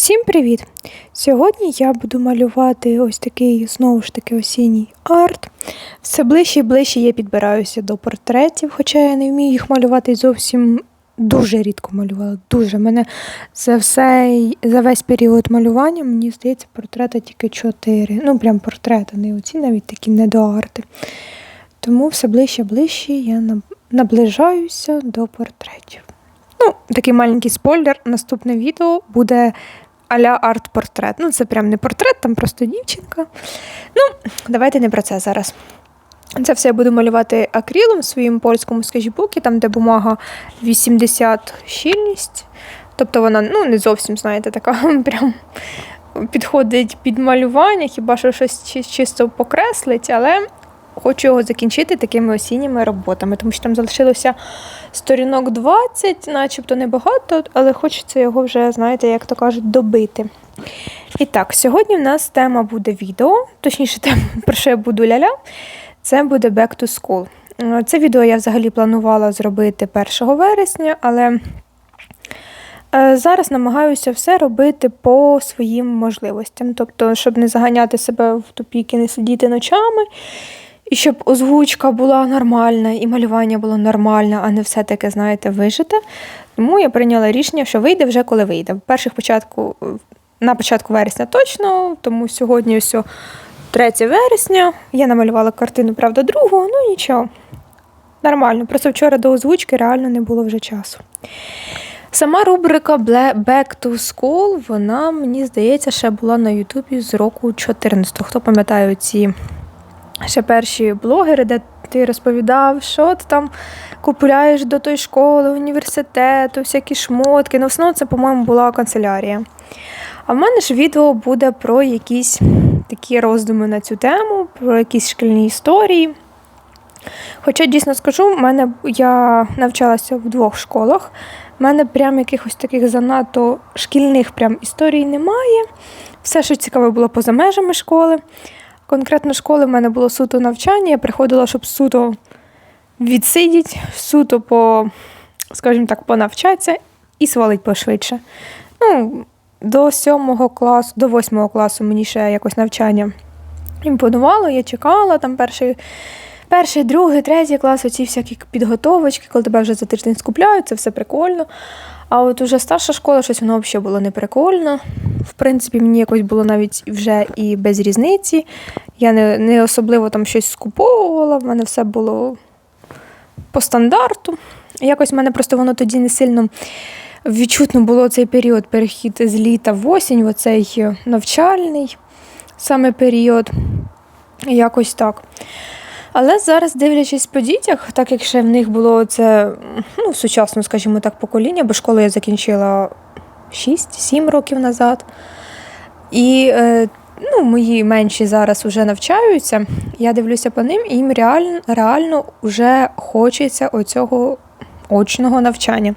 Всім привіт! Сьогодні я буду малювати ось такий знову ж таки осінній арт. Все ближче і ближче я підбираюся до портретів, хоча я не вмію їх малювати зовсім дуже рідко малювала. Дуже мене за все, за весь період малювання, мені здається, портрети тільки чотири. Ну, прям портрети, не оці навіть такі недоарти. Тому все ближче і ближче я наближаюся до портретів. Ну, такий маленький спойлер. Наступне відео буде а-ля арт-портрет. Ну, це прям не портрет, там просто дівчинка. Ну, давайте не про це зараз. Це все я буду малювати акрилом в своєму польському скетчбуці, там, де бумага 80 щільність. Тобто вона ну, не зовсім, знаєте, така прям підходить під малювання, хіба що щось чисто покреслить, але хочу його закінчити такими осінніми роботами, тому що там залишилося сторінок 20, начебто небагато, але хочеться його вже, знаєте, як то кажуть, добити. І так, сьогодні в нас тема буде відео, точніше, тема, про що я буду ляля, це буде Back to School. Е, Це відео я взагалі планувала зробити 1 вересня, але е, зараз намагаюся все робити по своїм можливостям. Тобто, щоб не заганяти себе в тупік і не сидіти ночами, і щоб озвучка була нормальна, і малювання було нормальне, а не все таке, знаєте, вижите. Тому я прийняла рішення, що вийде вже коли вийде. В перших початку, на початку вересня точно, тому сьогодні ось 3 вересня. Я намалювала картину, правда, другого, ну нічого. Нормально. Просто вчора до озвучки реально не було вже часу. Сама рубрика Back to School, вона, мені здається, ще була на Ютубі з року 14. Хто пам'ятає ці ще перші блогери, де ти розповідав, що ти там купуєш до тої школи, університету, всякі шмотки. Ну, в основному це, по-моєму, була канцелярія. А в мене ж відео буде про якісь такі роздуми на цю тему, про якісь шкільні історії. Хоча дійсно скажу, в мене я навчалася в двох школах. У мене прям якихось таких занадто шкільних прям історій немає. Все, що цікаве, було поза межами школи. Конкретно школи в мене було суто навчання. Я приходила, щоб суто відсидіти, суто по, скажімо так, понавчатися і свалить пошвидше. Ну, до сьомого класу, до восьмого класу мені ще якось навчання імпонувало, я чекала там перший. Перший, другий, третій клас, оці всякі підготовочки, коли тебе вже за тиждень скупляють, це все прикольно. А от уже старша школа, щось воно взагалі було не прикольно. В принципі, мені якось було навіть вже і без різниці. Я не, не особливо там щось скуповувала, в мене все було по стандарту. Якось в мене просто воно тоді не сильно відчутно було цей період перехід з літа в осінь, оцей навчальний саме період. Якось так. Але зараз, дивлячись по дітях, так як ще в них було це ну, сучасно, скажімо так, покоління, бо школу я закінчила 6-7 років назад. І е, ну, мої менші зараз вже навчаються. Я дивлюся по ним, і їм реально, реально вже хочеться оцього очного навчання.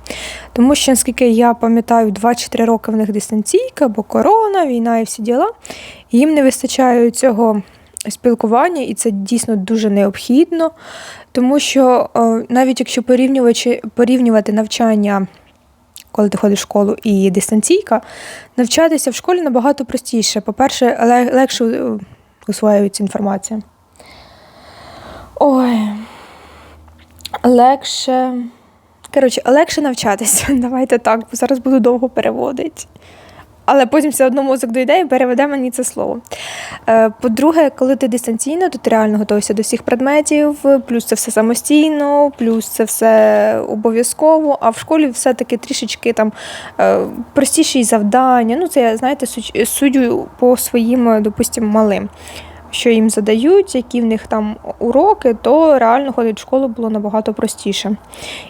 Тому що, наскільки я пам'ятаю, 2-3 роки в них дистанційка, бо корона, війна і всі діла. Їм не вистачає цього спілкування, і це дійсно дуже необхідно, тому що е, навіть якщо порівнювати, порівнювати навчання, коли ти ходиш в школу і дистанційка, навчатися в школі набагато простіше. По-перше, легше е, усвоюється інформація. Ой. Легше. Коротше, легше навчатися. Давайте так, бо зараз буду довго переводити. Але потім все одно мозок дойде і переведе мені це слово. Е, По-друге, коли ти дистанційно, то ти реально готуєшся до всіх предметів, плюс це все самостійно, плюс це все обов'язково. А в школі все-таки трішечки там е, простіші завдання. Ну, це я, знаєте, суддю по своїм, допустимо, малим. Що їм задають, які в них там уроки, то реально ходити в школу було набагато простіше.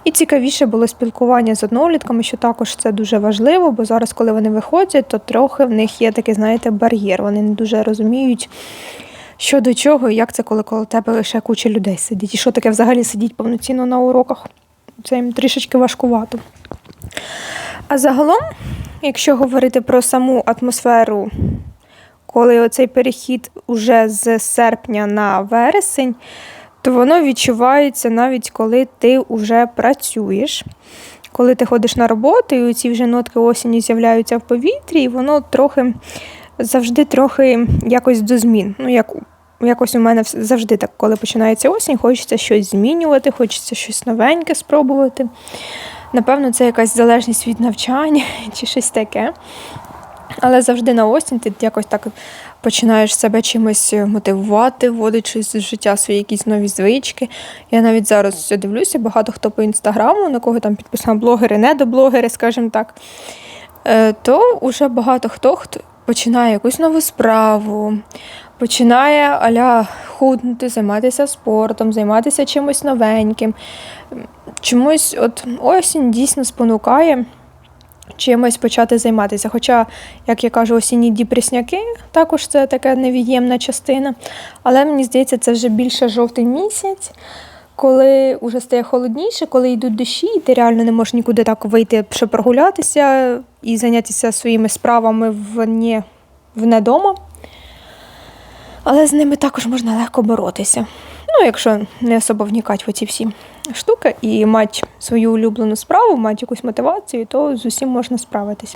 І цікавіше було спілкування з однолітками, що також це дуже важливо, бо зараз, коли вони виходять, то трохи в них є такий, знаєте, бар'єр. Вони не дуже розуміють, що до чого, і як це, коли коло тебе лише куча людей сидить. І що таке взагалі сидіть повноцінно на уроках. Це їм трішечки важкувато. А загалом, якщо говорити про саму атмосферу, коли оцей перехід уже з серпня на вересень, то воно відчувається навіть коли ти вже працюєш. коли ти ходиш на роботу, і ці вже нотки осені з'являються в повітрі, і воно трохи завжди трохи якось до змін. Ну, як, якось у мене завжди так, коли починається осінь, хочеться щось змінювати, хочеться щось новеньке спробувати. Напевно, це якась залежність від навчання чи щось таке. Але завжди на осінь ти якось так починаєш себе чимось мотивувати, вводячи в життя свої якісь нові звички. Я навіть зараз дивлюся, багато хто по інстаграму, на кого там підписано блогери, недоблогери, скажімо так, е, то вже багато хто хто починає якусь нову справу, починає аля худнути, займатися спортом, займатися чимось новеньким. Чомусь от осінь дійсно спонукає чимось почати займатися. Хоча, як я кажу, осінні діпресняки також це така невід'ємна частина. Але мені здається, це вже більше жовтий місяць, коли вже стає холодніше, коли йдуть дощі, і ти реально не можеш нікуди так вийти, щоб прогулятися і зайнятися своїми справами вне, вне дома. Але з ними також можна легко боротися. Ну, якщо не особо вникати в оці всі штуки і мати свою улюблену справу, мати якусь мотивацію, то з усім можна справитись.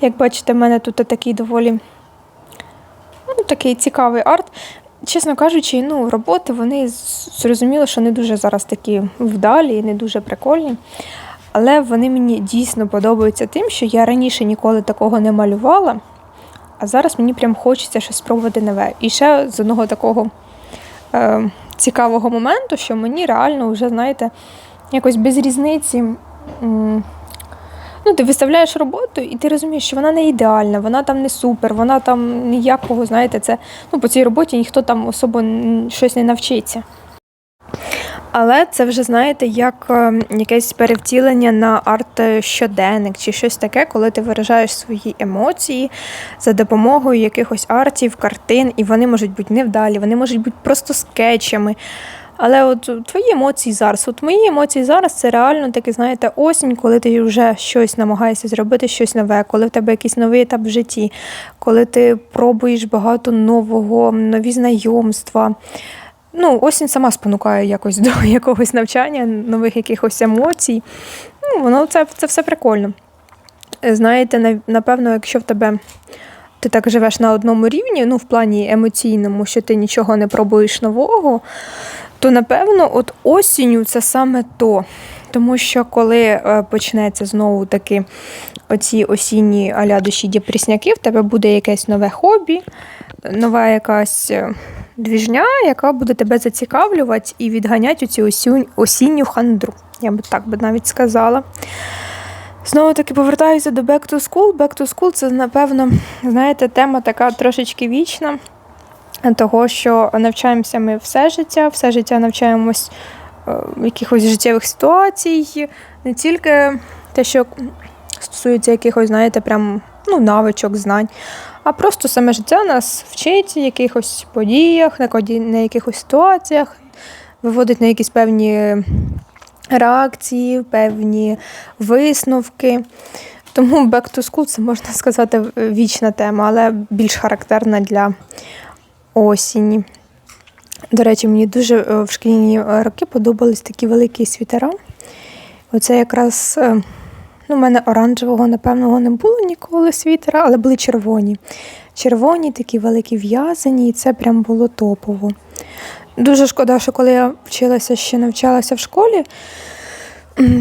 Як бачите, в мене тут такий доволі ну, такий цікавий арт. Чесно кажучи, ну, роботи вони зрозуміло, що не дуже зараз такі вдалі і не дуже прикольні. Але вони мені дійсно подобаються тим, що я раніше ніколи такого не малювала, а зараз мені прям хочеться щось спробувати нове. І ще з одного такого е, цікавого моменту, що мені реально вже, знаєте, якось без різниці. Ну, ти виставляєш роботу, і ти розумієш, що вона не ідеальна, вона там не супер, вона там ніякого, знаєте, це ну, по цій роботі ніхто там особо щось не навчиться. Але це вже, знаєте, як е, якесь перевтілення на арт-щоденник чи щось таке, коли ти виражаєш свої емоції за допомогою якихось артів, картин, і вони можуть бути невдалі, вони можуть бути просто скетчами. Але от твої емоції зараз, от мої емоції зараз це реально таки, знаєте, осінь, коли ти вже щось намагаєшся зробити, щось нове, коли в тебе якийсь новий етап в житті, коли ти пробуєш багато нового, нові знайомства. Ну, осінь сама спонукає якось до якогось навчання, нових якихось емоцій. Ну, воно це, це все прикольно. Е, Знаєте, напевно, якщо в тебе ти так живеш на одному рівні, ну, в плані емоційному, що ти нічого не пробуєш нового, то напевно, от осінню це саме то. Тому що коли е, почнеться знову таки оці осінні аля душі депресняки, в тебе буде якесь нове хобі, нова якась е, двіжня, яка буде тебе зацікавлювати і відганяти оцю осінь, осінню хандру. Я би так би навіть сказала. Знову таки повертаюся до Back to School. Back to School це, напевно, знаєте, тема така трошечки вічна, того, що навчаємося ми все життя, все життя навчаємось е, якихось життєвих ситуацій, не тільки те, що стосується якихось, знаєте, прям ну, навичок, знань, а просто саме життя нас вчить якихось подіях, на якихось ситуаціях, виводить на якісь певні реакції, певні висновки. Тому back to school це можна сказати вічна тема, але більш характерна для осені. До речі, мені дуже е, в шкільні роки подобались такі великі світера. Оце якраз е, ну, у мене оранжевого, напевно, не було ніколи світера, але були червоні. Червоні, такі великі в'язані, і це прям було топово. Дуже шкода, що коли я вчилася ще навчалася в школі,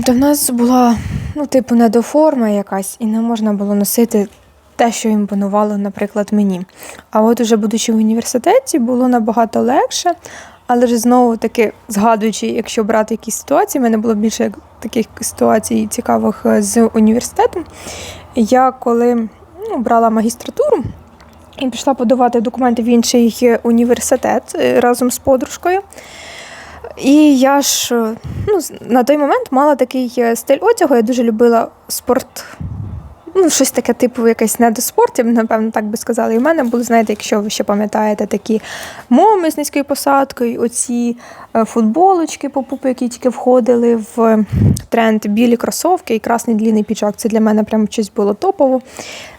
то в нас була, ну, типу, недоформа якась, і не можна було носити те, що імпонувало, наприклад, мені. А от уже будучи в університеті, було набагато легше. Але ж знову таки, згадуючи, якщо брати якісь ситуації, в мене було більше таких ситуацій цікавих е, з університетом. Я коли ну, брала магістратуру і пішла подавати документи в інший е, університет е, разом з подружкою. І я ж ну, на той момент мала такий стиль одягу, я дуже любила спорт. Ну, щось таке, типу, якийсь недоспорт, я б, напевно, так би сказала. І в мене були, знаєте, якщо ви ще пам'ятаєте, такі моми з низькою посадкою, оці е, футболочки по пупу, які тільки входили в е, тренд білі кросовки і красний длінний піджак. Це для мене прям щось було топово.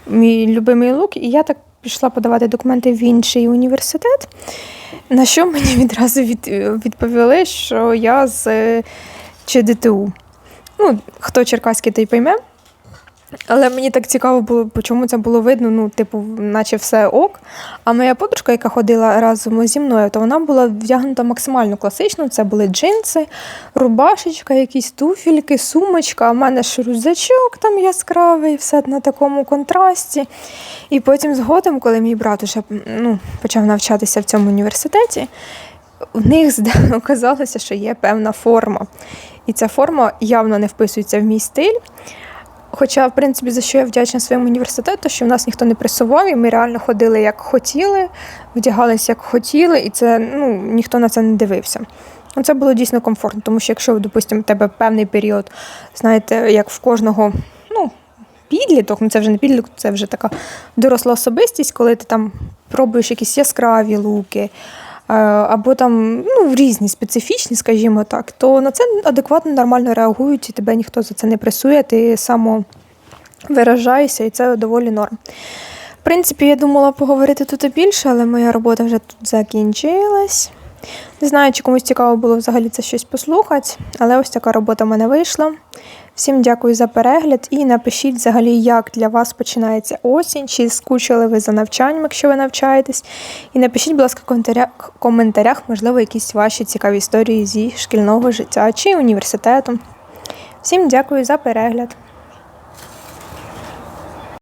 Мій любимий лук. І я так пішла подавати документи в інший університет. На що мені відразу від, відповіли, що я з е, ЧДТУ. Ну, хто черкаський, той пойме. Але мені так цікаво було, чому це було видно, ну, типу, наче все ок. А моя подружка, яка ходила разом зі мною, то вона була вдягнута максимально класично. Це були джинси, рубашечка, якісь туфельки, сумочка, а в мене ж рюкзачок там яскравий, все на такому контрасті. І потім згодом, коли мій брат уже ну, почав навчатися в цьому університеті, в них оказалося, що є певна форма. І ця форма явно не вписується в мій стиль. Хоча, в принципі, за що я вдячна своєму університету, що в нас ніхто не пресував, і ми реально ходили як хотіли, вдягалися як хотіли, і це ну, ніхто на це не дивився. Ну, Це було дійсно комфортно, тому що якщо, допустимо, у тебе певний період, знаєте, як в кожного, ну, підліток, ну це вже не підліток, це вже така доросла особистість, коли ти там пробуєш якісь яскраві луки, або там ну, різні специфічні, скажімо так, то на це адекватно, нормально реагують, і тебе ніхто за це не пресує, ти само виражаєшся, і це доволі норм. В принципі, я думала поговорити тут і більше, але моя робота вже тут закінчилась. Не знаю, чи комусь цікаво було взагалі це щось послухати, але ось така робота в мене вийшла. Всім дякую за перегляд і напишіть взагалі, як для вас починається осінь, чи скучили ви за навчанням, якщо ви навчаєтесь. І напишіть, будь ласка, в коментарях, можливо, якісь ваші цікаві історії зі шкільного життя чи університету. Всім дякую за перегляд.